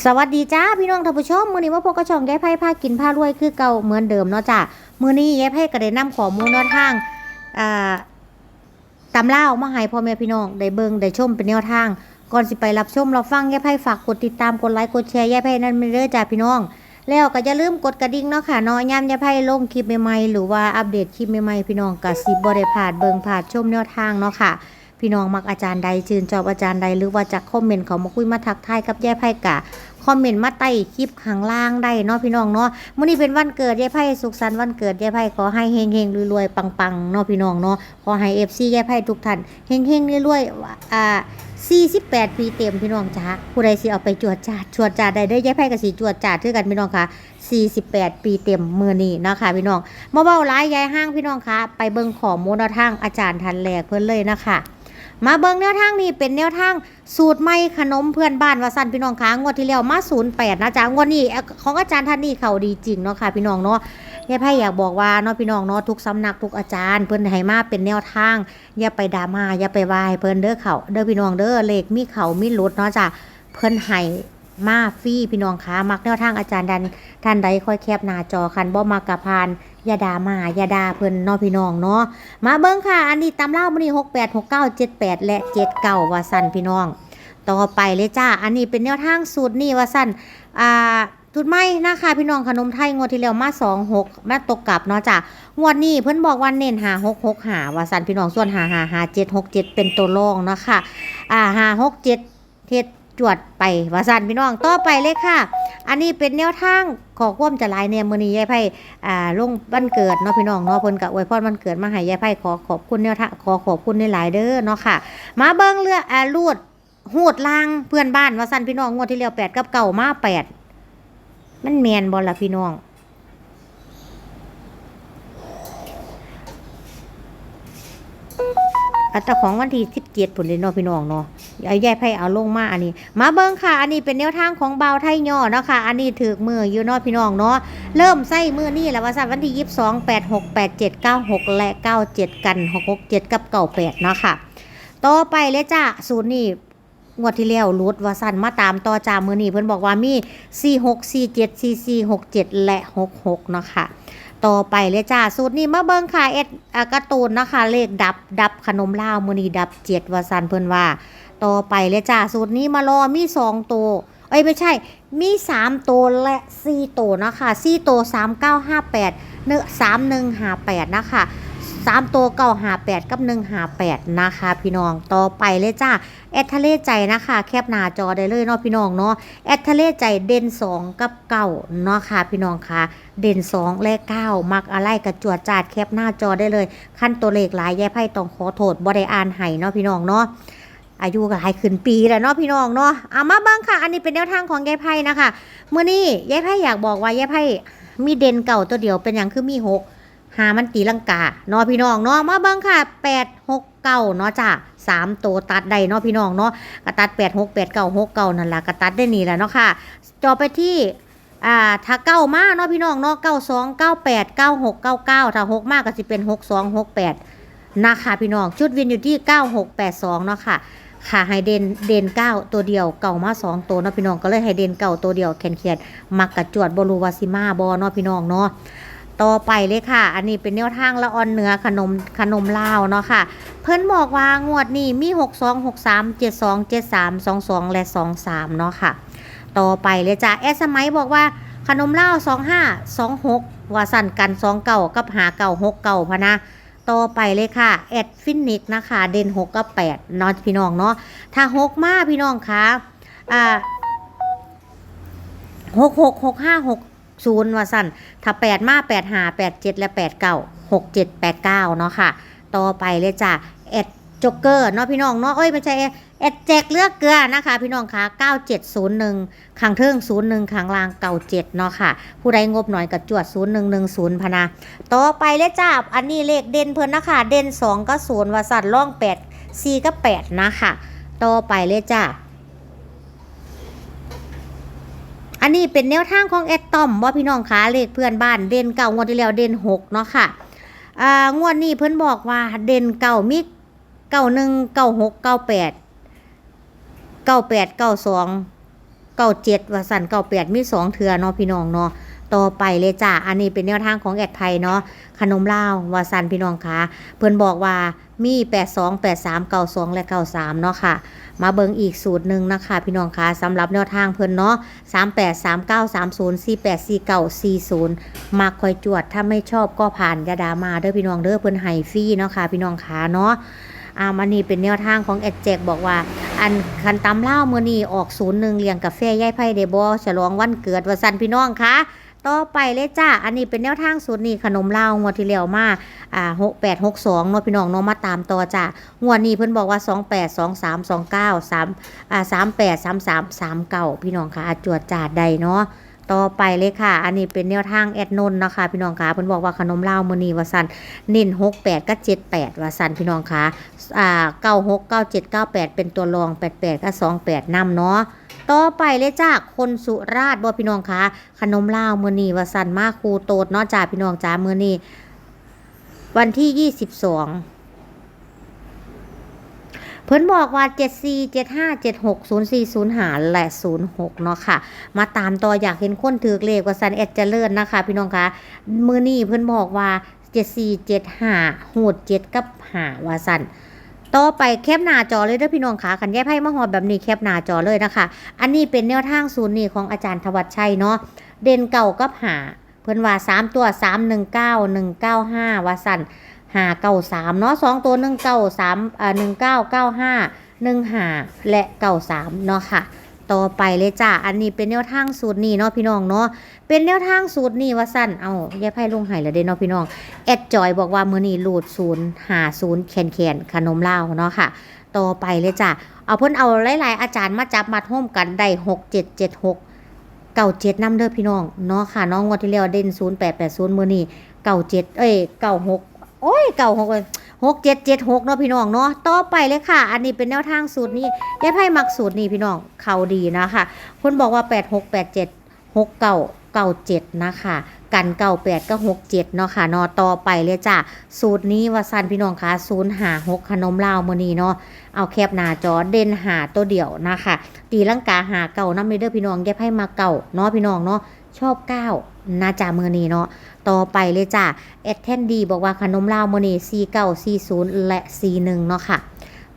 สวัสดีจ้าพี่น้องท่านผู้ชมมื้อนี้ว่าพวกกระชองยายไพ่พากินผ้ารวยคือเก่าเหมือนเดิมเนาะจ้ามื้อนี้ยายไพ่ก็ได้นำข้อมูลแนวทางอ่าตำเล่ามาให้พ่อแม่พี่น้องได้เบิ่งได้ชมเป็นแนวทาง ก่อนสิไปรับชมเราฟังยายไพ่ฝากกดติดตามกดไลค์กดแชร์ยายไพ่นั่นไม่เด้อจ้าพี่น้อง แล้วก็อย่าลืมกดกระดิ่งเนาะค่ะเนาะยามยายไพ่ลงคลิปใหม่ๆหรือว่าอัปเดตคลิปใหม่ๆพี่น้องก็สิบ่ได้พลาดเบิ่งพลาดชมแนวทางเนาะค่ะ พี่น้องมักอาจารย์ใดชื่นชอบอาจารย์ใดหรือว่าจะคอมเมนต์เขามาคุยมาทักทายกับยายไพ่กะคอมเมนต์มาใต้คลิปข้างล่างได้เนาะพี่น้องเนาะมื้อนี้เป็นวันเกิดยายไพ่สุขสันต์วันเกิดยายไพ่ขอให้เฮงเฮงๆรวยๆปังๆเนาะพี่น้องเนาะขอให้ FC ยายไพ่ทุกท่านเฮงเฮงๆรวยๆอ่า48 ปีเต็มพี่น้องจ้าผู้ใดสิเอาไปจวดจาดจวดจาดได้เด้ยายไพ่ก็สิจวดจาดคือกันพี่น้องค่ะ 48 ปีเต็มมื้อนี้นะคะพี่น้องมาเว้าหลายยายห้างพี่น้องค่ะ ไปเบิ่งขอมูลแนทางอาจารย์ทันแรกเพิ่นเลยนะคะ มาเบิ่งแนวทางนี้เป็นแนวทางสูตรไม่ขนมเพื่อนบ้านว่าสันพี่น้องค้างวดที่แล้วมาศูนย์แปดนะจ๊ะงวดนี่ของอาจารย์ท่านนี้เขาดีจริงเนาะค่ะพี่น้องเนาะยายไพ่อยากบอกว่าเนาะพี่น้องเนาะทุกสำนักทุกอาจารย์เพื่อนให้มาเป็นแนวทาง อย่าไปดราม่าอย่าไปวายเพิ่นเด้อเขาเด้อพี่น้องเด้อเลขมีเขามีลดเนาะจ้ะเพื่อนให้ มาฟรีพี่น้องคะมักแนวทางอาจารย์ดันท่านใดค่อยแคบหน้าจอคันบ่มากระพานยาดามายาดาเพิ่นนาะพี่น้องเนาะมาเบิ้งค่ะ อันนี้ตำเล่ามันนี่หกแปดหกเก้าเจ็ดแปดและเจ็ดเก้าว่าสั้นพี่น้อง ต่อไปเลยจ้า อันนี้เป็นแนวทางสูตรนี่ว่าสั้นอ่าจุดไม่นะคะพี่น้องขนมไทยงวดที่แล้วมาสองหกมาตกกลับเนาะจ้างวดนี้เพิ่นบอกว่าเน้นหาหกหกหาว่าสั้นพี่น้องส่วนหาหาหาเจ็ดหกเจ็ดเป็นตัวรองเนาะค่ะอ่าหาหกเจ็ดเทศ จวดไปว่าสันพี่น้องต่อไปเลยค่ะ อันนี้เป็นแนวทางขอความจะลายเนี่ยมือนี้ยายไพ่อ่าลงวันเกิดเนาะพี่น้องเนาะเพิ่นกับอวยพรวันเกิดมาให้ยายไพ่ขอขอบคุณแนวทางขอขอบคุณในหลายเด้อเนาะค่ะ มาเบิ้งเรืออ่าลูดหูดลางเพื่อนบ้านว่าสั่นพี่น้องงวดที่แล้ว8กับเก่ามาแปดมันแม่นบอลละพี่น้อง อัตราของวันที่17ผลเลยเนาะพี่น้องเนาะเอาแยกให้เอาลงมาอันนี้ มาเบิ่งค่ะ อันนี้เป็นแนวทางของเบาไทยย่อเนาะค่ะ อันนี้ถือมืออยู่เนาะพี่น้องเนาะ เริ่มใส่มือนี่แหละว่าสันวันที่22 86 87 96แปดหกแปดเจ็ดเก้าหกและ97กัน667กับ98เนาะค่ะ ต่อไปเลยจ้าสูตรนี่งวดที่แล้วรูดว่าสันมาตามต่อจามือนี่เพิ่นบอกว่ามี 46 47 44 67 และ 66 เนาะค่ะ ต่อไปเลยจ้าสูตรนี้มาเบิ่งค่ะเอ็ดการ์ตูนนะคะ เลขดับดับขนมลาวมือนีดับเจ็ดวาสันเพิ่นว่า ต่อไปเลยจ้าสูตรนี้มารอมีสองตัวเอ้ยไม่ใช่ มีสามตัวและสี่ตัวนะคะสี่ตัวสามเก้าห้าแปดเนื้อสามหนึ่งห้าแปดนะคะ สามตัวเก้าหาแปดกับหนึ่งหาแปดนะคะ พี่น้องต่อไปเลยจ้าแอดทะเลใจนะคะ แคบหน้าจอได้เลยเนาะพี่น้องเนาะแอดทะเลใจเด่นสองกับเก้าเนาะค่ะพี่น้องค่ะ เด่น2และ9มักอะไรกระจวดจาดแคปหน้าจอได้เลย ขั้นตัวเลขหลายแย่ไพ่ต้องขอโทษบ่ได้อ่านให้เนาะพี่น้องเนาะอายุก็หลายขึ้นปีแล้วเนาะพี่น้องเนาะเอามาบ้างค่ะ อันนี้เป็นแนวทางของยายไพ่นะคะเมื่อนี้ยายไพ่อยากบอกว่ายายไพ่มีเด่นเก่าตัวเดียวเป็นอย่างคือมีหก หามันตีลังกาเนาะพี่น้องเนาะมาเบ้างค่ะแปดหกเก้าเนาะจ้ะสามตัวตัดได้เนาะพี่น้องเนาะกระตัดแปดหกแปดเก้าหกเก้านั่นแหละกระตัดได้นี่แหละเนาะค่ะจอไปที่อ่าถ้าเก้ามาเนาะพี่น้องเนาะเก้าสองเก้าแปดเก้าหกเก้าเก้าถ้าหกมากก็จะเป็นหกสองหกแปดนะคะพี่น้องชุดวินอยู่ที่เก้าหกแปดสองเนาะค่ะค่ะให้เดนเดนเก้าตัวเดียวเก่ามาสองตัวเนาะพี่น้องก็เลยให้เดนเก่าตัวเดียวแคนเขียนมักกระจวดบรูวาซิมาบอเนาะพี่น้องเนาะ ต่อไปเลยค่ะ อันนี้เป็นแนวทางละออนเนื้อขนมขนมลาวเนาะค่ะ เพิ่นบอกว่างวดนี้มีหกสองหกสามเจ็ดสองเจ็ดสามสองสองและสองสามเนาะค่ะ ต่อไปเลยจ้ะแอสมัยบอกว่าขนมเหล้าสองห้าสองหกว่าสั่นกันสองเก่ากับหาเก่าหกเก่าพะนะต่อไปเลยค่ะแอดฟินิกนะคะ เด่นหกกับแปดเนาะพี่น้องเนาะถ้าหกมาพี่น้องคะอ่าหกหกหกห้าหก ศูนย์ว่าสั่นถ้าแปดมาแปดหาแปดเจ็ดและแปดเก้าหกเจ็ดแปดเก้าเนาะค่ะ ต่อไปเลยจ้ะแอดจ็อกเกอร์เนาะพี่น้องเนาะเอ้ยไม่ใช่แอดแจกเลือกเกลือนะคะ พี่น้องคะ9701ขังเทิง01ขังลางเก่า7เนาะค่ะ ผู้ใดงบหน่อยกับจวด 0110พนะต่อไปเลยจ้าอันนี้เลขเด่นเพิ่นนะคะเด่น2ก็0ว่าสัตว์ล่อง 8 4ก็8นะคะต่อไปเลยจ้า อันนี้เป็นแนวทางของแอดตอมว่าพี่น้องคะเลขเพื่อนบ้านเด่นเก่างวดที่แล้วเด่นหกเนาะค่ะอ่างวดนี้เพื่อนบอกว่าเด่นเก่ามิกเก้าหนึ่งเก้าหกเก้าแปดเก้าแปดเก้าสองเก้าเจ็ดว่าสันเก้าแปดมีสองเถื่อเนาะพี่น้องเนาะ ต่อไปเลยจ้าอันนี้เป็นแนวทางของแอดไทยเนาะขนมลาววาสันพี่น้องคะเพิ่อนบอกว่ามีแปดสองแปดสามเก้าสองและเก้าสามเนาะค่ะ มาเบิงอีกสูตรหนึ่งนะคะ พี่น้องคะสำหรับแนวทางเพิ่นเนาะสามแปดสามเก้าสามศูนย์สี่แปดสี่เก้าสี่ศูนย์มาคอยจวดถ้าไม่ชอบก็ผ่านยาดามาเด้อพี่น้องเด้อเพิ่นไห้ฟรีเนาะค่ะ พี่น้องคะเนาะอ่ามันนี่เป็นแนวทางของแอดแจกบอกว่า อันคันตำเล่าวมื้อนี้ออกศูนย์หนึ่งเลี้ยงกาแฟย่ายไผ่เดบอฉลองวันเกิดว่าสันพี่น้องคะ ต่อไปเลยจ้า อันนี้เป็นแนวทางสูตรนี้ขนมลาวงวดที่แล้วมา อ่าหกแปดหกสองเนาะพี่น้องเนาะมาตามต่อจ้างวดนี้เพิ่นบอกว่าสองแปดสองสามสองเก้าสามอ่าสามแปดสามสามสามเก้าพี่น้องคะจวดจ่าดใดเนาะต่อไปเลยค่ะ อันนี้เป็นแนวทางแอดนนนะคะพี่น้องคะเพิ่นบอกว่าขนมลาวมือนีว่าซั่นเน้นหกแปดกับเจ็ดแปดว่าซั่นพี่น้องคะอ่าเก้าหกเก้าเจ็ดเก้าแปดเป็นตัวรองแปดแปดก็สองแปดนำเนาะ ต่อไปเลยจ้าคนสุราษฎร์บ่พี่น้องคะขนมลาวมือนีวสันมาคูโตดเนาะจ้าพี่น้องจ้ามือนีวันที่ยี่สิบสองเพิ่นบอกว่า 74 75 76 04 05หาและ 06 เนาะค่ะ มาตามต่ออยากเห็นคนถือเลขว่าสันแอดเจริญนะคะ พี่น้องคะมือนี้เพิ่นบอกว่า 74 75โหด7กับ5ว่าสัน ต่อไปแคปหน้าจอเลยเด้อพี่น้องค่ะขันแยกไพ่มหอดแบบนี้แคปหน้าจอเลยนะคะ อันนี้เป็นแนวทางศูนย์นี่ของอาจารย์ธวัชชัยเนาะเด่นเก่ากับหาเพื่อนว่าสามตัวสามหนึ่งเก้าหนึ่งเก้าห้าว่าสั่นหาเก่าสามเนาะสองตัวหนึ่งเก้าสามอ่าหนึ่งเก้าเก้าห้าหนึ่งหาและเก่าสามเนาะค่ะ ต่อไปเลยจ้าอันนี้เป็นแนวทางสูตรนี่เนาะพี่น้องเนาะเป็นแนวทางสูตรนี่ว่าสั่นเอาแยกไพ่ลุงไห้แล้วเด้เนาะพี่น้องแอดจอยบอกว่ามือนี้รูดศูนย์หาศูนย์แคนแคนขนมเลาเนาะค่ะ ต่อไปเลยจ้ะเอาเพิ่นเอาหลายๆอาจารย์มาจับมาท่มกันได้หกเจ็ดเจ็ดหกเก่าเจ็ดน้ำเด้อพี่น้องเนาะค่ะน้องงวดที่แล้วเด่นศูนย์แปดแปดศูนย์มือนี้เก่าเจ็ดเอ้ยเก่าหกโอ้ยเก่าหกเลย หกเจ็ดเจ็ดหกเนาะพี่น้องเนาะต่อไปเลยค่ะ อันนี้เป็นแนวทางสูตรนี้ยายไพ่มักสูตรนี้พี่น้องเขาดีนะคะคนบอกว่าแปดหกแปดเจ็ดหกเก่าเก่าเจ็ดนะคะกันเก่าแปดก็หกเจ็ดเนาะค่ะนาะต่อไปเลยจ้ะสูตรนี้ว่าสันพี่น้องคะศูนย์หาหกขนมลาวมือนี้เนาะเอาแคบหน้าจอเด่นหาตัวเดียวนะคะตีลังกาหาเก่าน้ำเด้อพี่น้องแยบให้มาเก่าเนาะพี่น้องเนาะชอบเก้านาจามือนี้เนาะ ต่อไปเลยจ้ะแอดแทนดีบอกว่าขนมลาวมือนี้ซีเก้าซีศูนย์และซีหนึ่งเนาะค่ะ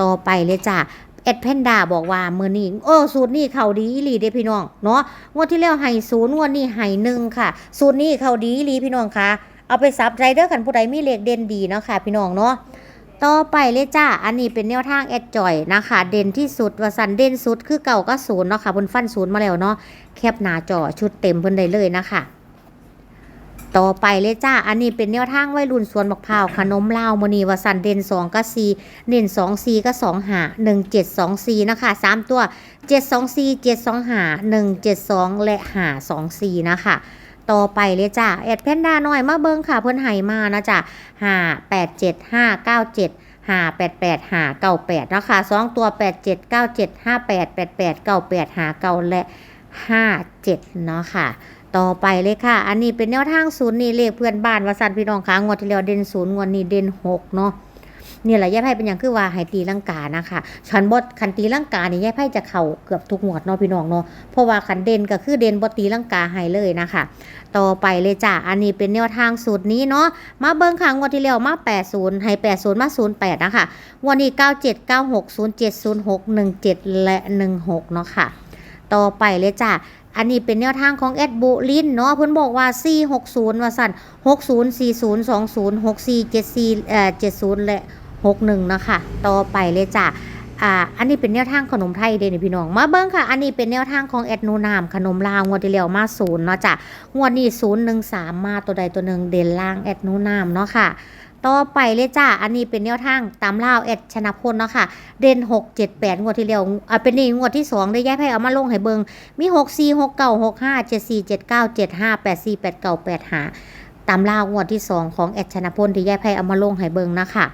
ต่อไปเลยจ้ะแอดแพนด้าบอกว่าเมือนี้โอ้สูตรนี้เขาดีอีหลีเด้พี่น้องเนาะงวดที่แล้วให้ศูนย์งวดนี้ให้หนึ่งค่ะ สูตรนี้เขาดีอีหลีพี่น้องคะเอาไปซับไรเดอร์กันผู้ใดมีเลขเด่นดีเนาะค่ะ พี่น้องเนาะต่อไปเลยจ้า อันนี้เป็นแนวทางแอดจอยนะคะ เด่นที่สุดว่าสันเด่นสุดคือเก่าก็ศูนย์เนาะค่ะบนฟันศูนย์มาแล้วเนาะ แคปหน้าจอชุดเต็มเพิ่นได้เลยนะคะ ต่อไปเลยจ้า อันนี้เป็นแนวทางวัยรุ่นสวนบักพร้าวขนมลาวมณีวสันเด่นสองก็สี่เด่นสองสี่ก็สองหาหนึ่งเจ็ดสองสี่นะคะสามตัวเจ็ดสองสี่เจ็ดสองหาหนึ่งเจ็ดสองและหาสองสี่นะคะต่อไปเลยจ้าแอดแพนด้าหน่อยมาเบิ้งค่ะเพิ่อนไห้มานะจ้ะห้าแปดเจ็ดห้าเก้าเจ็ดห้าแปดแปดห้าเก้าแปดนะคะสองตัวแปดเจ็ดเก้าเจ็ดห้าแปดแปดแปดเก้าแปดห้าเก้าและห้าเจ็ดเนาะค่ะ ต่อไปเลยค่ะ อันนี้เป็นแนวทางศูนย์นี่เลขเพื่อนบ้านวสันพี่น้องค้างวดที่แล้วเด่นศูนย์งวดนี้เด่นหกเนาะนี่แหละยายไพ่เป็นอย่างคือว่าให้ตีลังกานะคะฉันบดคันตีลังกานี่ยายไพ่จะเข่าเกือบทุกงวดเนาะพี่น้องเนาะเพราะว่าคันเด่นก็คือเด่นบดตีลังกาให้เลยนะคะ ต่อไปเลยจ้ะอันนี้เป็นแนวทางสูตรนี้เนาะมาเบิ้งค่ะงวดที่แล้วมา 80 ให้ 80 มา 08 นะคะวดนี้ 97 96 07 06 17 และ 16 เนาะค่ะ ต่อไปเลยจ้ะอันนี้เป็นแนวทางของแอดบุลินเนาะเพิ่นบอกว่า 460 ว่าสั่น60 40 20 64 74เอ่อ70 และ 61 นะคะ ต่อไปเลยจ้ะอ่าอันนี้เป็นแนวทางขนมไทยเด้นี่พี่น้อง มาเบิ่งค่ะ อันนี้เป็นแนวทางของแอดนูนามขนมลาวงวดที่แล้วมาศูนย์เนาะจ้ะงวดนี้013มาตัวใดตัวหนึ่งเด่นล่างแอดนูนามเนาะค่ะ ต่อไปเลยจ้า อันนี้เป็นแนวทางตามล่าวแอดชนะพลเนาะค่ะ เด่น6 7 8งวดที่แล้วอ่าเป็นนี่งวดที่2ได้ย้ายไพ่เอามาลงให้เบิงมี6 4 6 9 6 5 7 4 7 9 7 5 8 4 8 9 8 5ตามล่าวงวดที่2ของแอดชนะพลที่ย้ายไพ่เอามาลงให้เบิงนะคะ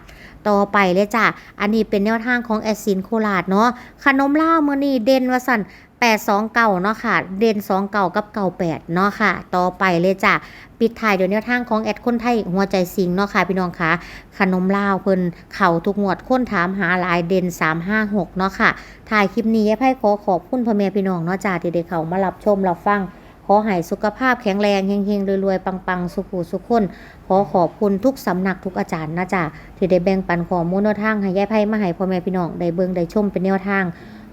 ต่อไปเลยจ้าอันนี้เป็นแนวทางของแอดซินโคราชเนาะ ขนมล่ามื้อนี้เด่นว่าสัน 8 2เก่าเนาะค่ะ เด่น2เก่ากับเก่า8เนาะค่ะ ต่อไปเลยจ้ะ ปิดท้ายโดยแนวทางของแอดคนไทยหัวใจสิงเนาะค่ะพี่น้องคะขนมลาวเพิ่นเข่าทุกงวดค้นถามหาลายเด่น356เนาะค่ะ ถ่ายคลิปนี้ยายไพ่ขอขอบคุณพ่อแม่พี่น้องเนาะจ้าที่ได้เข้ามารับชมรับฟังขอให้สุขภาพแข็งแรงเฮงๆรวยๆ ปังๆ สุขุสุขคน ขอขอบคุณทุกสำนักทุกอาจารย์นะจ้าที่ได้แบ่งปันข้อมูลแนวทางให้ยายไพ่มาให้พ่อแม่พี่น้องได้เบิ่งได้ชมเป็นแนวทาง